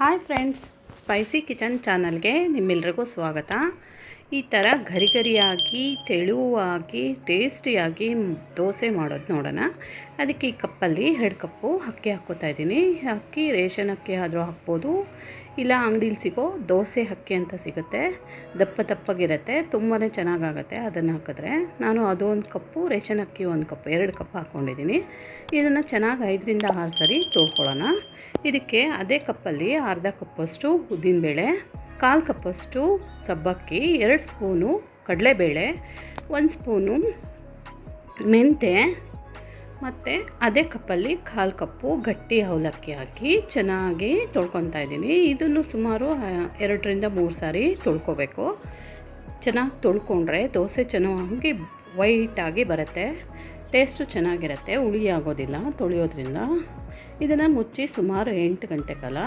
Hi friends spicy kitchen ಚಾನಲ್ಗೆ ನಿಮ್ಮೆಲ್ರಿಗೂ ಸ್ವಾಗತ. ಈ ಥರ ಗರಿ ಗರಿಯಾಗಿ ತೆಳುವಾಗಿ ಟೇಸ್ಟಿಯಾಗಿ ದೋಸೆ ಮಾಡೋದು ನೋಡೋಣ. ಅದಕ್ಕೆ ಈ ಕಪ್ಪಲ್ಲಿ ಎರಡು ಕಪ್ಪು ಅಕ್ಕಿ ಹಾಕ್ಕೋತಾ ಇದ್ದೀನಿ. ಅಕ್ಕಿ, ರೇಷನ್ ಅಕ್ಕಿ ಆದರೂ ಹಾಕ್ಬೋದು. ಇಲ್ಲ ಅಂಗಡೀಲಿ ಸಿಗೋ ದೋಸೆ ಅಕ್ಕಿ ಅಂತ ಸಿಗುತ್ತೆ. ದಪ್ಪ ದಪ್ಪಗಿರುತ್ತೆ. ತುಂಬಾ ಚೆನ್ನಾಗಾಗತ್ತೆ ಅದನ್ನು ಹಾಕಿದ್ರೆ. ನಾನು ಅದು ಒಂದು ಕಪ್ಪು, ರೇಷನ್ ಅಕ್ಕಿ ಒಂದು ಕಪ್ ಎರಡು ಕಪ್ ಹಾಕ್ಕೊಂಡಿದ್ದೀನಿ ಇದನ್ನು ಚೆನ್ನಾಗಿ ಐದರಿಂದ ಆರು ಸರಿ ತೊಳ್ಕೊಳ್ಳೋಣ. ಇದಕ್ಕೆ ಅದೇ ಕಪ್ಪಲ್ಲಿ ಅರ್ಧ ಕಪ್ಪಷ್ಟು ಉದ್ದಿನಬೇಳೆ, ಕಾಲು ಕಪ್ಪಷ್ಟು ಸಬ್ಬಕ್ಕಿ, ಎರಡು ಸ್ಪೂನು ಕಡಲೆಬೇಳೆ, ಒಂದು ಸ್ಪೂನು ಮೆಂತೆ ಮತ್ತು ಅದೇ ಕಪ್ಪಲ್ಲಿ ಕಾಲು ಕಪ್ಪು, ಗಟ್ಟಿ ಅವಲಕ್ಕಿ ಹಾಕಿ ಚೆನ್ನಾಗಿ ತೊಳ್ಕೊತಾ ಇದ್ದೀನಿ. ಇದನ್ನು ಸುಮಾರು ಎರಡರಿಂದ ಮೂರು ಸಾರಿ ತೊಳ್ಕೊಬೇಕು. ಚೆನ್ನಾಗಿ ತೊಳ್ಕೊಂಡ್ರೆ ದೋಸೆ ಚೆನ್ನಾಗಿ ವೈಟಾಗಿ ಬರುತ್ತೆ. ಟೇಸ್ಟು ಚೆನ್ನಾಗಿರುತ್ತೆ, ಹುಳಿ ಆಗೋದಿಲ್ಲ ತೊಳೆಯೋದ್ರಿಂದ. ಇದನ್ನು ಮುಚ್ಚಿ ಸುಮಾರು ಎಂಟು ಗಂಟೆ ಕಾಲ,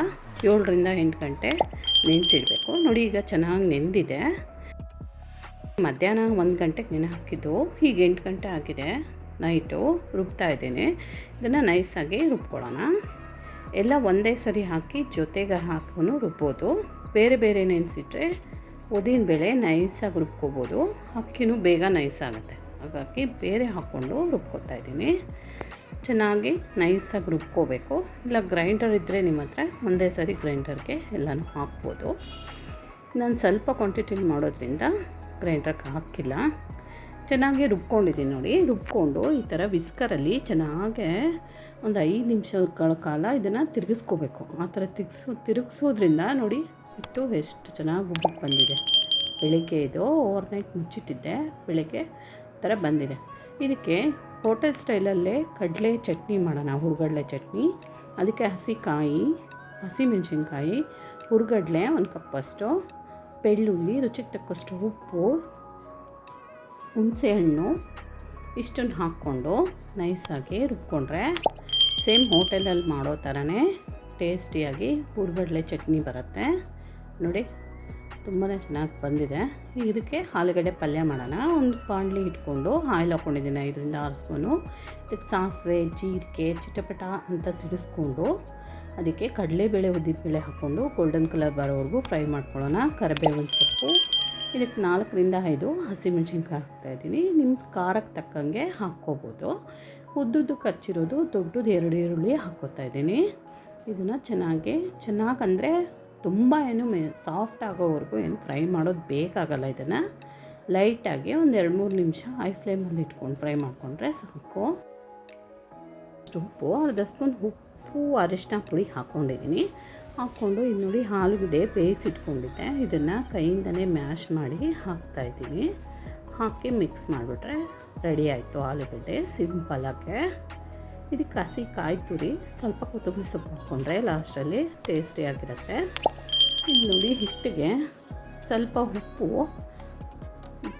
ಏಳರಿಂದ ಎಂಟು ಗಂಟೆ ನೆನೆಸಿಡಬೇಕು. ನೋಡಿ, ಈಗ ಚೆನ್ನಾಗಿ ನೆಂದಿದೆ. ಮಧ್ಯಾಹ್ನ ಒಂದು ಗಂಟೆಗೆ ನೆನೆ ಹಾಕಿದ್ದು ಈಗ ಎಂಟು ಗಂಟೆ ಆಗಿದೆ. ನೈಟು ರುಬ್ತಾ ಇದ್ದೀನಿ. ಇದನ್ನು ನೈಸಾಗಿ ರುಬ್ಕೊಳ್ಳೋಣ. ಎಲ್ಲ ಒಂದೇ ಸರಿ ಹಾಕಿ ಜೊತೆಗೆ ಹಾಕೊಂಡು ರುಬ್ಬೋದು. ಬೇರೆ ಬೇರೆ ನೆನೆಸಿಟ್ರೆ ಉದ್ದಿನಬೇಳೆ ನೈಸಾಗಿ ರುಬ್ಕೋಬೋದು. ಅಕ್ಕಿನೂ ಬೇಗ ನೈಸಾಗುತ್ತೆ. ಹಾಗಾಗಿ ಬೇರೆ ಹಾಕ್ಕೊಂಡು ರುಬ್ಕೊತಾ ಇದ್ದೀನಿ. ಚೆನ್ನಾಗಿ ನೈಸಾಗಿ ರುಬ್ಕೋಬೇಕು. ಇಲ್ಲ ಗ್ರೈಂಡರ್ ಇದ್ದರೆ ನಿಮ್ಮ ಹತ್ರ ಒಂದೇ ಸರಿ ಗ್ರೈಂಡರ್ಗೆ ಎಲ್ಲನೂ ಹಾಕ್ಬೋದು. ನಾನು ಸ್ವಲ್ಪ ಕ್ವಾಂಟಿಟಿಲಿ ಮಾಡೋದ್ರಿಂದ ಗ್ರೈಂಡರ್ಗೆ ಹಾಕಿಲ್ಲ. ಚೆನ್ನಾಗಿ ರುಬ್ಕೊಂಡಿದ್ದೀನಿ ನೋಡಿ. ರುಬ್ಕೊಂಡು ಈ ಥರ ವಿಸ್ಕರಲ್ಲಿ ಚೆನ್ನಾಗೆ ಒಂದು ಐದು ನಿಮಿಷಗಳ ಕಾಲ ಇದನ್ನು ತಿರುಗಿಸ್ಕೋಬೇಕು. ಆ ಥರ ತಿರ್ಗಿಸೋ, ತಿರುಗಿಸೋದ್ರಿಂದ ನೋಡಿ ಹಿಟ್ಟು ಎಷ್ಟು ಚೆನ್ನಾಗಿ ಉಬ್ಬಕ್ಕೆ ಬಂದಿದೆ. ಬೆಳಿಗ್ಗೆ ಇದು ಓವರ್ನೈಟ್ ಮುಚ್ಚಿಟ್ಟಿದ್ದೆ. ಬೆಳಿಗ್ಗೆ ಥರ ಬಂದಿದೆ. ಇದಕ್ಕೆ ಹೋಟೆಲ್ ಸ್ಟೈಲಲ್ಲೇ ಕಡಲೆ ಚಟ್ನಿ ಮಾಡೋಣ, ಹುರುಗಡಲೆ ಚಟ್ನಿ. ಅದಕ್ಕೆ ಹಸಿ ಕಾಯಿ ಹಸಿ ಮೆಣಸಿನ್ಕಾಯಿ ಹುರ್ಗಡ್ಲೆ ಒಂದು ಕಪ್ಪಷ್ಟು, ಬೆಳ್ಳುಳ್ಳಿ, ರುಚಿಗೆ ತಕ್ಕಷ್ಟು ಉಪ್ಪು ಹುಣಸೆಹಣ್ಣು ಇಷ್ಟನ್ನು ಹಾಕ್ಕೊಂಡು ನೈಸಾಗಿ ರುಬ್ಕೊಂಡ್ರೆ ಸೇಮ್ ಹೋಟೆಲಲ್ಲಿ ಮಾಡೋ ಥರನೇ ಟೇಸ್ಟಿಯಾಗಿ ಹುಡುಗಡಲೆ ಚಟ್ನಿ ಬರುತ್ತೆ. ನೋಡಿ ತುಂಬಾ ಚೆನ್ನಾಗಿ ಬಂದಿದೆ. ಇದಕ್ಕೆ ಆಲೂಗಡ್ಡೆ ಪಲ್ಯ ಮಾಡೋಣ. ಒಂದು ಬಾಣಲಿ ಇಟ್ಕೊಂಡು ಆಯಿಲ್ ಹಾಕ್ಕೊಂಡಿದ್ದೀನಿ, ಐದರಿಂದ ಆರು ಸ್ಪೂನು. ಇದಕ್ಕೆ ಸಾಸಿವೆ, ಜೀರಿಗೆ, ಚಿಟಪಟ ಅಂತ ಸಿಡಿಸ್ಕೊಂಡು ಅದಕ್ಕೆ ಕಡಲೆಬೇಳೆ ಉದ್ದಿನಬೇಳೆ ಹಾಕ್ಕೊಂಡು ಗೋಲ್ಡನ್ ಕಲರ್ ಬರೋವರೆಗೂ ಫ್ರೈ ಮಾಡ್ಕೊಳ್ಳೋಣ. ಕರಿಬೇವಿನ ಸೊಪ್ಪು ಇದಕ್ಕೆ ನಾಲ್ಕರಿಂದ ಐದು ಹಸಿಮೆಣ್ಸಿನ್ಕಾಯಿ ಹಾಕ್ತಾಯಿದ್ದೀನಿ ನಿಮ್ಮ ಖಾರಕ್ಕೆ ತಕ್ಕಂಗೆ ಹಾಕ್ಕೋಬೋದು. ಉದ್ದುದ್ದು ಕಚ್ಚಿರೋದು ದೊಡ್ಡದು ಎರಡು ಈರುಳ್ಳಿ ಹಾಕ್ಕೋತಾ ಇದ್ದೀನಿ. ಇದನ್ನು ಚೆನ್ನಾಗಿ ಚೆನ್ನಾಗಿ ಅಂದರೆ ತುಂಬ ಏನು ಮೆ ಸಾಫ್ಟ್ ಆಗೋವರೆಗೂ ಏನು ಫ್ರೈ ಮಾಡೋದು ಬೇಕಾಗಲ್ಲ ಇದನ್ನು. ಲೈಟಾಗಿ ಒಂದು ಎರಡು ಮೂರು ನಿಮಿಷ ಹೈ ಫ್ಲೇಮಲ್ಲಿ ಇಟ್ಕೊಂಡು ಫ್ರೈ ಮಾಡಿಕೊಂಡ್ರೆ ಸಾಕು. ಉಪ್ಪು, ಅರ್ಧ ಸ್ಪೂನ್ ಉಪ್ಪು ಅರಿಶಿನ ಪುಡಿ ಹಾಕ್ಕೊಂಡಿದ್ದೀನಿ. ಹಾಕ್ಕೊಂಡು ಇಲ್ಲಿ ನೋಡಿ ಆಲೂಗಡ್ಡೆ ಬೇಯಿಸಿಟ್ಕೊಂಡಿದ್ದೆ ಇದನ್ನು ಕೈಯಿಂದನೇ ಮ್ಯಾಶ್ ಮಾಡಿ ಹಾಕ್ತಾಯಿದ್ದೀನಿ ಹಾಕಿ ಮಿಕ್ಸ್ ಮಾಡಿಬಿಟ್ರೆ ರೆಡಿ ಆಯಿತು ಆಲೂಗಡ್ಡೆ ಸಿಂಪಲಾಗೆ ಇದಕ್ಕೆ ಹಸಿ ಕಾಯಿ ತುರಿ, ಸ್ವಲ್ಪ ಕೊತ್ತಂಬರಿ ಸೊಪ್ಪು ಹಾಕ್ಕೊಂಡ್ರೆ ಲಾಸ್ಟಲ್ಲಿ ಟೇಸ್ಟಿಯಾಗಿರುತ್ತೆ ಇದು ನೋಡಿ ಹಿಟ್ಟಿಗೆ ಸ್ವಲ್ಪ ಉಪ್ಪು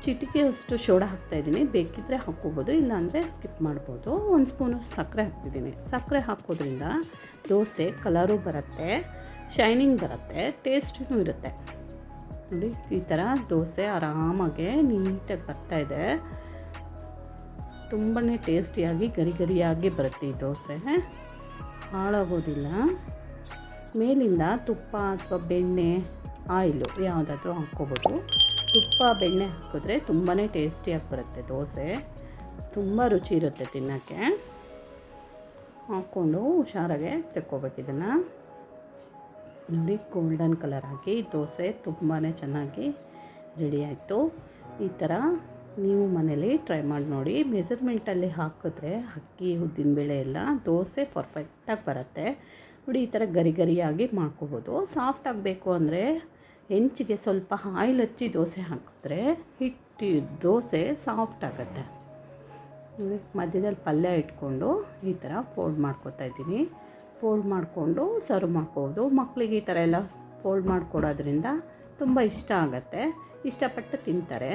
ಚಿಟಿಕೆಯಷ್ಟು ಹಾಕ್ತಾ ಹಾಕ್ತಾಯಿದ್ದೀನಿ ಬೇಕಿದ್ದರೆ ಹಾಕ್ಕೋಬೋದು, ಇಲ್ಲಾಂದರೆ ಸ್ಕಿಪ್ ಮಾಡ್ಬೋದು. ಒಂದು ಸ್ಪೂನು ಸಕ್ಕರೆ ಹಾಕ್ತಿದ್ದೀನಿ. ಸಕ್ಕರೆ ಹಾಕೋದ್ರಿಂದ ದೋಸೆ ಕಲರು ಬರುತ್ತೆ, ಶೈನಿಂಗ್ ಬರುತ್ತೆ ಟೇಸ್ಟೂ ಇರುತ್ತೆ. ನೋಡಿ, ಈ ಥರ ದೋಸೆ ಆರಾಮಾಗೆ ನೀಟಾಗಿ ಬರ್ತಾಯಿದೆ ತುಂಬಾ ಟೇಸ್ಟಿಯಾಗಿ, ಗರಿ ಗರಿಯಾಗಿ ಬರುತ್ತೆ ಈ ದೋಸೆ. ಹಾಳಾಗೋದಿಲ್ಲ. ಮೇಲಿಂದ ತುಪ್ಪ ಅಥವಾ ಬೆಣ್ಣೆ, ಆಯಿಲು ಯಾವುದಾದ್ರೂ ಹಾಕ್ಕೋಬೋದು. ತುಪ್ಪ, ಬೆಣ್ಣೆ ಹಾಕಿದ್ರೆ ತುಂಬಾ ಟೇಸ್ಟಿಯಾಗಿ ಬರುತ್ತೆ ದೋಸೆ. ತುಂಬ ರುಚಿ ಇರುತ್ತೆ ತಿನ್ನೋಕ್ಕೆ. ಹಾಕ್ಕೊಂಡು ಹುಷಾರಾಗೆ ತೆಕ್ಕೋಬೇಕು ಇದನ್ನು. ನೋಡಿ, ಗೋಲ್ಡನ್ ಕಲರ್ ಹಾಕಿ ದೋಸೆ ತುಂಬಾ ಚೆನ್ನಾಗಿ ರೆಡಿ ಆಯಿತು. ಈ ಥರ ನೀವು ಮನೇಲಿ ಟ್ರೈ ಮಾಡಿ ನೋಡಿ. ಮೆಸರ್ಮೆಂಟಲ್ಲಿ ಹಾಕಿದ್ರೆ ಅಕ್ಕಿ ಉದ್ದಿನಬೇಳೆ ಎಲ್ಲ ದೋಸೆ ಪರ್ಫೆಕ್ಟಾಗಿ ಬರುತ್ತೆ. ನೋಡಿ, ಈ ಥರ ಗರಿ ಗರಿಯಾಗಿ ಮಾಡ್ಕೋಬೋದು. ಸಾಫ್ಟ್ ಆಗಬೇಕು ಅಂದರೆ ಹೆಂಚಿಗೆ ಸ್ವಲ್ಪ ಆಯಿಲ್ ಹಚ್ಚಿ ದೋಸೆ ಹಾಕಿದ್ರೆ ಹಿಟ್ಟು ದೋಸೆ ಸಾಫ್ಟ್ ಆಗುತ್ತೆ. ಮಧ್ಯದಲ್ಲಿ ಪಲ್ಯ ಇಟ್ಕೊಂಡು ಈ ಥರ ಫೋಲ್ಡ್ ಮಾಡ್ಕೊತಾ ಇದ್ದೀನಿ. ಫೋಲ್ಡ್ ಮಾಡಿಕೊಂಡು ಸರ್ವ್ ಮಾಡ್ಕೋಬೋದು. ಮಕ್ಕಳಿಗೆ ಈ ಥರ ಎಲ್ಲ ಫೋಲ್ಡ್ ಮಾಡಿಕೊಡೋದ್ರಿಂದ ತುಂಬ ಇಷ್ಟ ಆಗುತ್ತೆ. ಇಷ್ಟಪಟ್ಟು ತಿಂತಾರೆ.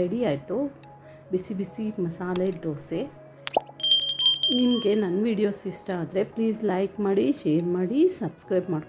ರೆಡಿ ಆಯಿತು. ಬಿಸಿ ಬಿಸಿ ಮಸಾಲೆ ದೋಸೆ. ನಿಮಗೆ ನನ್ನ ವೀಡಿಯೋಸ್ ಇಷ್ಟ ಆದರೆ ಪ್ಲೀಸ್ ಲೈಕ್ ಮಾಡಿ, ಶೇರ್ ಮಾಡಿ, ಸಬ್ಸ್ಕ್ರೈಬ್ ಮಾಡಿ